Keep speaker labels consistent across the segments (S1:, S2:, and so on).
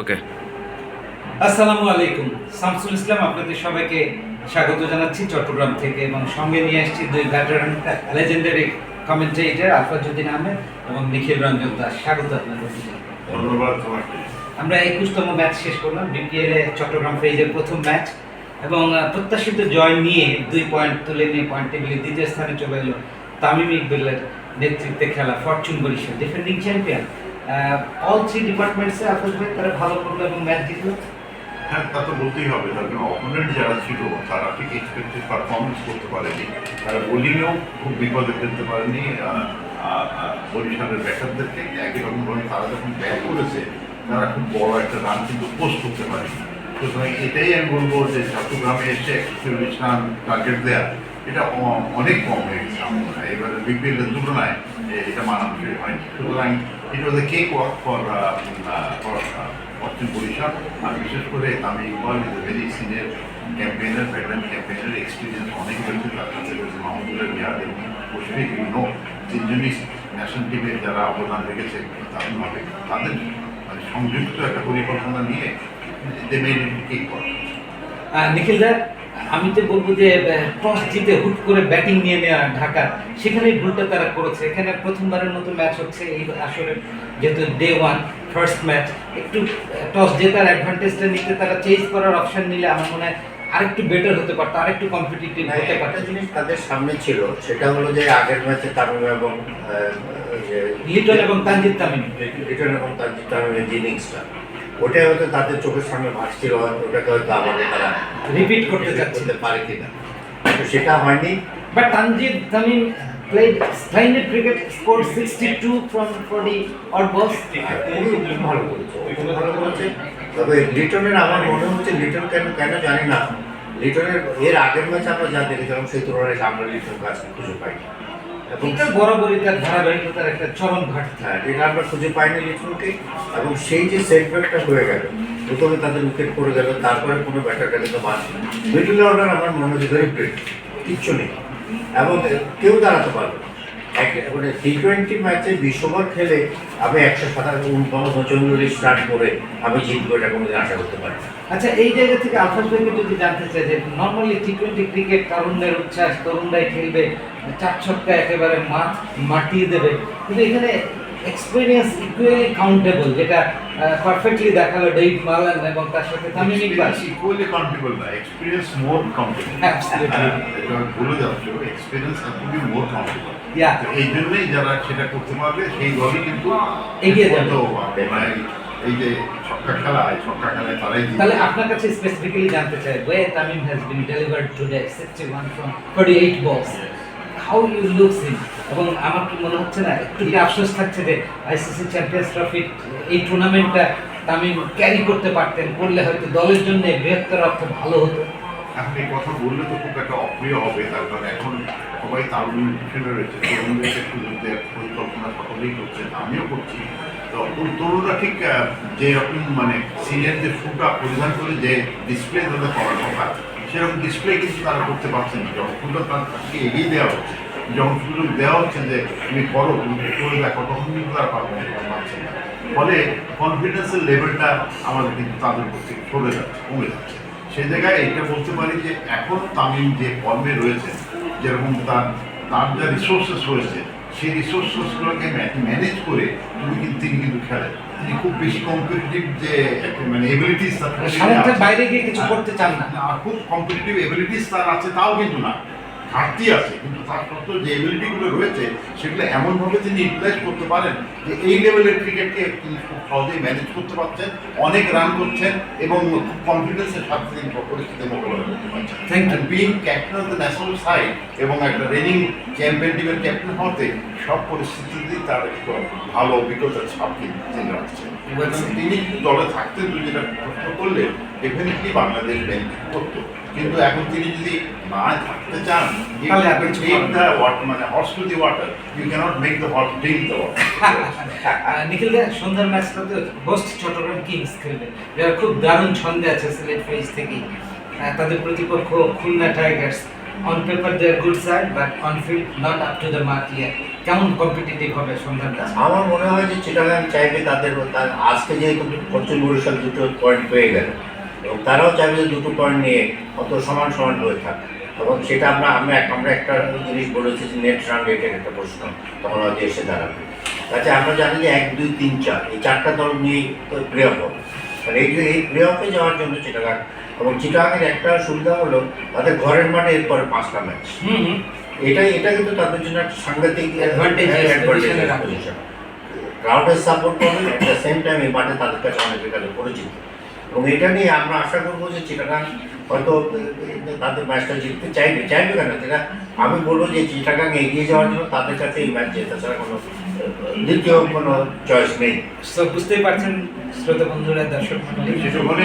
S1: ওকে
S2: আসসালামু আলাইকুম। শামসুল ইসলাম আপনাদের সবাইকে স্বাগত জানাচ্ছি চট্টগ্রাম থেকে এবং সঙ্গে নিয়ে আসছি দুই veteran legendary commentator Alfazuddin Ahmed এবং নিখিল রঞ্জন দাস। স্বাগত আপনাদের
S3: ধন্যবাদ
S2: আমরা একুশতম ম্যাচ শেষ করলাম। বিপিএল এ চট্টগ্রাম ফেজের প্রথম ম্যাচ এবং প্রত্যাশিত জয় নিয়ে দুই পয়েন্ট তুলে নিয়ে পয়েন্ট টেবিলে দ্বিতীয় স্থানে চলে এলো তামিম ইকবালের নেতৃত্বে খেলা Fortune Barishal. Defending champion all three ডিপার্টমেন্টসে Afroz ভাই তারা ভালো করল এবং ম্যাচ জিতলো।
S3: হ্যাঁ তা তো বলতেই হবে তার কারণ অপোনেন্ট যারা ছিল, তারা ঠিক এক্সপেক্টেড পারফরমেন্স করতে পারেনি। তারা বোলিংয়েও খুব বিপদে ফেলতে পারেনি। বরিশালের ব্যাটারদেরকে একই রকমভাবে তারা যখন ব্যাট করেছে, তারা খুব বড় একটা রান কিন্তু পোস্ট করতে পারেনি। সুতরাং এটাই আমি বলব যে চট্টগ্রামে এসে চল্লিশ রান টার্গেট দেওয়া এটা অনেক কম হয়ে গেছে আমার এবারে বিপিএল এর তুলনায় এটা মানানসই হয়নি সুতরাং এটা ওদের কেক ওয়ার্ক ফর ফর পশ্চিম বরিশাল আর বিশেষ করে আমি Iqbal is very senior campaigner veteran campaigner experience অনেক রয়েছে তার সাথে রয়েছে মাহমুদুল্লাহ রিয়াদ এবং মুশফিক ইউনো তিনজনই ন্যাশনাল টিমের যারা অবদান রেখেছে দারুণভাবে তাদের মানে সংযুক্ত একটা পরিকল্পনা নিয়ে দে মেড ইট কেক ওয়ার্ক
S2: নিখিল দা আমি তো বলব যে টস জিতে হুট করে ব্যাটিং নিয়ে নেওয়া ঢাকা সেখানেই ভুলটা তারা করেছে। এখানে প্রথমবারের মতো ম্যাচ হচ্ছে এই আসলে যেহেতু ডে ওয়ান ফার্স্ট ম্যাচ একটু টস জেতার অ্যাডভান্টেজটা নিতে তারা চেঞ্জ করার অপশন নিলে আমার মনে হয় আরেকটু বেটার হতে পারতো আরেকটু কম্পিটিটিভ হতে পারতো।
S4: জিনিস তাদের সামনে ছিল সেটা হলো যে আগের ম্যাচে তামিম এবং
S2: লিটন এবং তানজিদ তামিম।
S4: লিটন এবং তানজিদ তামিমের যে ইনিংসটা ওটাই হয়তো তাদের চোখের সামনে ভাসছিল ওটাকে হয়তো আমাদের তারা
S2: রিপিট করতে
S4: করতে পারে কিনা। তো সেটা হয়নি।
S2: But Tanjid Tamim played splendid cricket, scored 62 from 40 odd balls.
S4: ভালো করেছে ভালো করেছে। তবে লিটনের আমার মনে হচ্ছে লিটন কেন কেন জানি না। লিটনের এর আগের ম্যাচ আমরা যা দেখেছিলাম সেই তুলনায় আমরা লিটন কাজ খুঁজে পাইনি। এবং
S2: এটা বরাবরই তার ধারাবাহিকতার একটা চরম ঘাটতি
S4: এটা আমরা খুঁজে পাইনি লিটনকে এবং সেই যে সেটব্যাকটা হয়ে গেল, প্রথমে তাদের উইকেট পড়ে গেল, তারপরে কোনো ব্যাটারটা কিন্তু বাঁচবে মিডল অর্ডার আমার মনে হচ্ছে কিচ্ছু নেই। এবং কেউ দাঁড়াতে পারবে না। মানে টি টোয়েন্টি ম্যাচে বিশ ওভার খেলে আমি একশো সাতাশ উনচল্লিশ করে আমি জিতবো এটা কোনোদিন আশা করতে পারি
S2: আচ্ছা এই জায়গা থেকে আলফাজ ভাইকে যদি জানতে চাই যে নর্মালি টি টোয়েন্টি ক্রিকেট তরুণদের উচ্ছ্বাস, তরুণরাই খেলবে, চার ছক্কা একেবারে মাঠ মাটিয়ে দেবে। কিন্তু এখানে এক্সপিরিয়েন্স ইকুয়ালি কাউন্টেবল যেটা পারফেক্টলি দেখাল ডেভ মালান এবং তার সাথে তামিম ইকবাল।
S3: ইকুয়ালি কাউন্টেবল না এক্সপিরিয়েন্স মোর কাউন্টেবল. ভুলে যাচ্ছ এক্সপিরিয়েন্স খুবই মোর কাউন্টেবল এই জন্যই যারা সেটা করতে পারবে সেই দলই কিন্তু
S2: এগিয়ে যাবে।
S3: মানে এই যে ছক্কা খেলা এই ছক্কা খেলায় তারাই
S2: তাহলে আপনার কাছে স্পেসিফিক্যালি জানতে চাই way Tamim has been delivered today 61 from 48 balls how you looks হিম এবং আমার কি মনে হচ্ছে না, একটু আফসোস থাকছে যে আইসিসি চ্যাম্পিয়ন্স ট্রফি এই টুর্নামেন্টটা তামিম ক্যারি করতে পারতেন, করলে হয়তো দলের জন্য বৃহত্তর অর্থ ভালো হতো।
S3: এই কথা বললে তো খুব একটা অপ্রিয় হবে, তার কারণ এখন সবাই তারুণ পিছনে রয়েছে তরুণদেরকে সুযোগ দেওয়ার পরিকল্পনা সকলেই করছেন, আমিও করছি। তো তরুণরা ঠিক যে রকম মানে সিনিয়র যে শুটা পরিধান করে যে ডিসপ্লে তাদের করার কথা, সেরকম ডিসপ্লে কিন্তু তারা করতে পারছেন না, যখন শুটা তাদেরকে এগিয়ে দেওয়া হচ্ছে। যখন সুযোগ দেওয়া হচ্ছে যে তুমি করো তুমি করে দেখো তখন কিন্তু তারা পারছেন না ফলে কনফিডেন্সের লেভেলটা আমাদের কিন্তু তাদের থেকে চলে যাচ্ছে কমে যাচ্ছে। সেই জায়গায় এটা বলতে পারি যে এখন তামিম যে ফর্মে রয়েছেন যেরকম তার তার যা রিসোর্সেস রয়েছে সেই রিসোর্সেসগুলোকে ম্যানেজ করে তুমি কিন্তু তিনি কিন্তু খেলেন তিনি খুব বেশি কম্পিটিটিভ যে মানে এবিলিটিস।
S2: বাইরে গিয়ে কিছু করতে চান না।
S3: না, খুব কম্পিটিটিভ এবিলিটিস তার আছে তাও কিন্তু না। ঘাটতি আছে কিন্তু তার সত্ত্বেও যে এবিলিটিগুলো রয়েছে সেগুলো এমনভাবে তিনি ইউটিলাইজ করতে পারেন যে এই লেভেলের ক্রিকেটকে তিনি খুব সহজেই ম্যানেজ করতে পারছেন অনেক রান করছেন এবং খুব কনফিডেন্সের সাথে তিনি পরিস্থিতি মোকাবেলা করতে পারছেন।
S2: Thank you.
S3: Being captain of the national side এবং একটা রেনিং চ্যাম্পিয়ন টিমের ক্যাপ্টেন হতে সব পরিস্থিতিতেই তার একটু ভালো অভিজ্ঞতার ছাপ তিনি রাখছেন। এবং তিনি দলে থাকতেন তুই যেটা প্রশ্ন করলে ডেফিনেটলি বাংলাদেশ ব্যাংক করতো। কিন্তু এখন তিনি যদি না থাকতে চান
S2: তাহলে কিছু
S3: টেক দ্য ওয়াটার মানে horse to the water you can't make the horse drink the water
S2: Nikhil da সন্ধ্যার ম্যাচটাতে হোস্ট চট্টগ্রাম কিংস খেলবে। যারা খুব দারুণ ছন্দে আছে সিলেট ফেজ থেকেই। তাদের প্রতিপক্ষ Khulna Tigers on paper they are good side but on field not up to the mark ইয়ার কেমন কম্পিটিটিভ হবে সন্ধানটা
S4: আমার মনে হয় যে চিটাগাং চাইবে তাদের তার আজকে যেহেতু পশ্চিম বরিশাল দুটো পয়েন্ট পেয়ে গেল। এবং তারাও চাইবে যে দুটো পয়েন্ট নিয়ে অত সমান সমান হয়ে থাক। এবং সেটা আমরা আমরা আমরা একটা জিনিস বলেছি যে নেট রান রেটের একটা প্রশ্ন তখন হয়তো এসে দাঁড়াবে। তাতে আমরা জানি যে এক দুই তিন চার এই চারটা দল নিয়েই প্লে অফ হবে। আর এই এই প্লে অফে যাওয়ার জন্য চিটাগাং এবং চিটাগাংয়ের একটা সুবিধা হলো তাদের ঘরের মাঠে এরপরে পাঁচটা ম্যাচ এটাই এটা কিন্তু তাদের জন্য একটা সাংঘাতিক। ক্রাউডের সাপোর্ট পাবে এট দ্য সেম টাইম এই মাঠে তাদের কাছে অনেকের কাছে পরিচিত। এবং এটা নিয়ে আমরা আশা করব যে চিটাগাং হয়তো তাদের ম্যাচটা জিততে চাইবে চাইবে কেন? যেটা আমি বলব যে চিটাগাং এগিয়ে যাওয়ার জন্য তাদের কাছে এই ম্যাচ জেতা ছাড়া কোনো দ্বিতীয় কোনো চয়েস নেই।
S2: বুঝতেই পারছেন শ্রোতা বন্ধুরা দর্শক
S3: মনে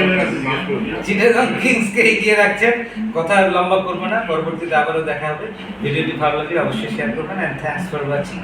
S2: চিটাগাং কিংসকে এগিয়ে রাখছেন। কথা আর লম্বা করব না পরবর্তীতে আবারও দেখা হবে। ভিডিওটি ভালো লাগলে অবশ্যই শেয়ার করবেন অ্যান্ড থ্যাংকস ফর ওয়াচিং